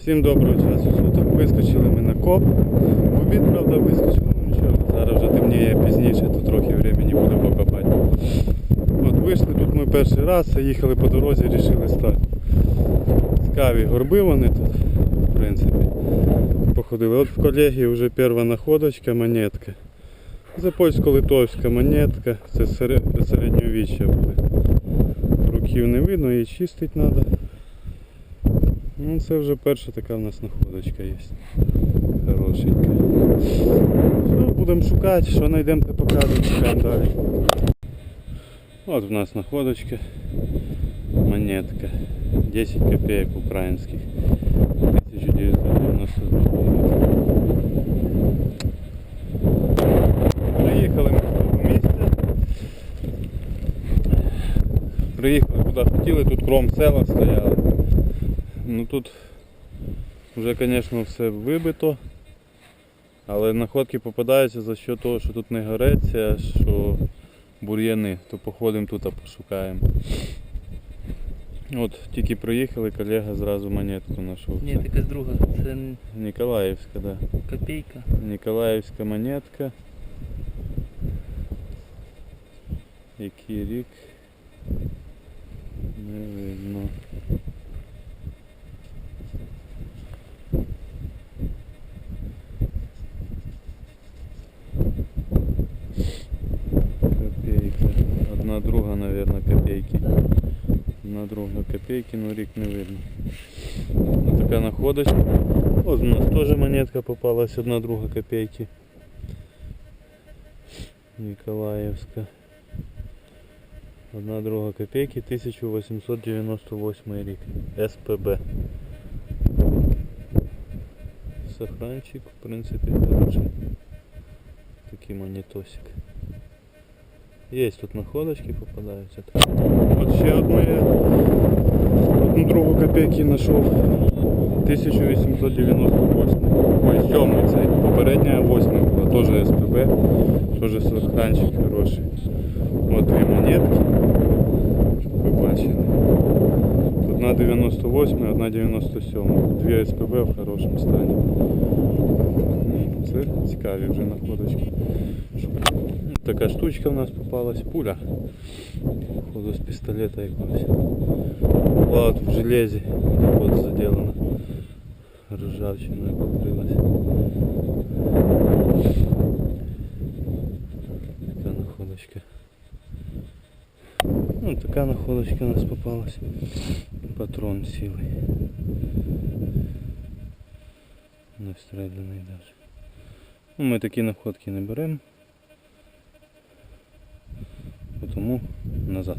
Всім доброго часу суток. Вискочили ми на коп. В обід, правда, вискочили, ну нічого. Зараз вже темніє пізніше, то трохи времени буде покопати. От вийшли тут ми перший раз, їхали по дорозі, вирішили стати. Цікаві горби вони тут, в принципі. Походили. От в колегії вже перша находочка, монетка. Запольсько-литовська монетка, це середньовіччя буде. Руків не видно, її чистити треба. Ну це вже перша така в нас находочка є. Хорошенька. Що, будемо шукати, що знайдемо, то покажемо, чекаємо далі. От в нас находочка. Монетка. 10 копеек українських. 1992. Приїхали ми в того місця. Приїхали куди хотіли, тут кром села стояли. Ну тут вже, звісно, все вибито. Але находки попадаються за що того, що тут не гореться, а що бур'яни, то походимо тут а пошукаємо. От тільки приїхали, колега зразу монетку знайшов. Ні, якась друга. Це Ніколаївська, да. копійка. Ніколаївська монетка. Який рік? Не видно. Копейка. Одна друга, наверное, копейки. Одна друга копейки, но рік не видно. Вот такая находочка. Вот у нас тоже монетка попалась, одна друга копейки. Николаевска. Одна друга копейки, 1898 рік. СПБ. Сохранчик, в принципі, хороший. Такий монетосик. Є тут находочки попадаються. От ще одну я одну другу копейки знайшов. 1898. Ой, сьомий цей. Попередня 8 була, теж СПБ, теж сохранчик хороший. От дві монетки. 1,98, 1,97. Дві СПБ в хорошому стані. Це цікаві вже находочки. Така штучка в нас попалась, пуля. Походу з пістолета якогось. Була в железі, так от заділена. Ржавчиною покрилась. Така находочка. Ну, така находочка у нас попалась. Патрон силой. Не встрелянный даже. Ну, ми такі находки не беремо. Тому назад.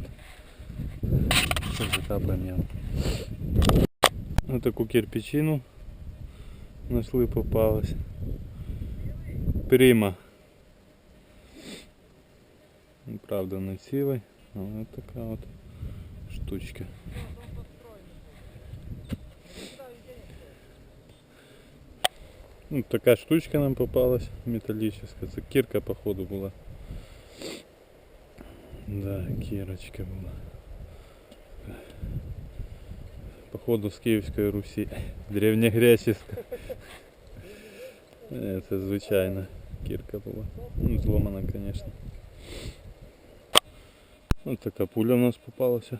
Все закапаємо яму. Ось таку кирпичину знайшли, попалась. Прима. Правда не цілий, але така от штучка. Ну, така штучка нам попалась металлическая. Це кирка походу була. Да, кирочка була. Походу з Київської Русі. Древньогреческа. Е, Це звичайна кірка була. Ну, зломана, звісно. Ось така пуля в нас попалася.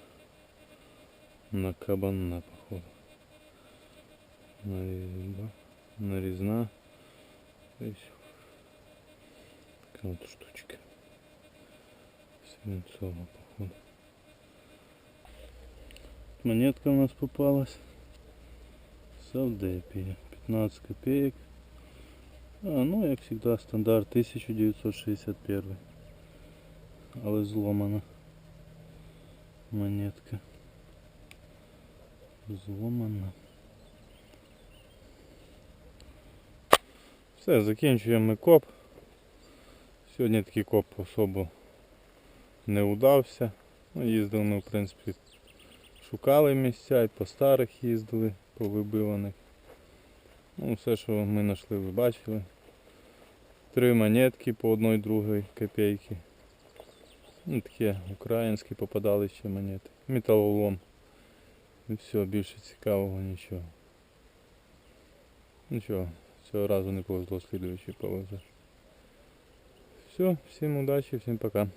На кабана, походу. Нарізна. Нарізна. Така от штучка. Свинцова, походу. Монетка у нас попалась. Савдепия. 15 копеек. А, ну, як всегда, стандарт 1961. Але зломана. Монетка. Зломана. Все, закінчуємо ми коп. Сьогодні такий коп особо не удався. Ну, їздили ми, в принципі, шукали місця і по старих їздили, по вибиваних. Ну, все, що ми знайшли, ви бачили. Три монетки по одної другої копійки. Ну, такі українські попадали ще монети. Металолом. І все, більше цікавого нічого. Нічого, цього разу не повезло, слідуючий повезе. Все, всім удачі, всім пока.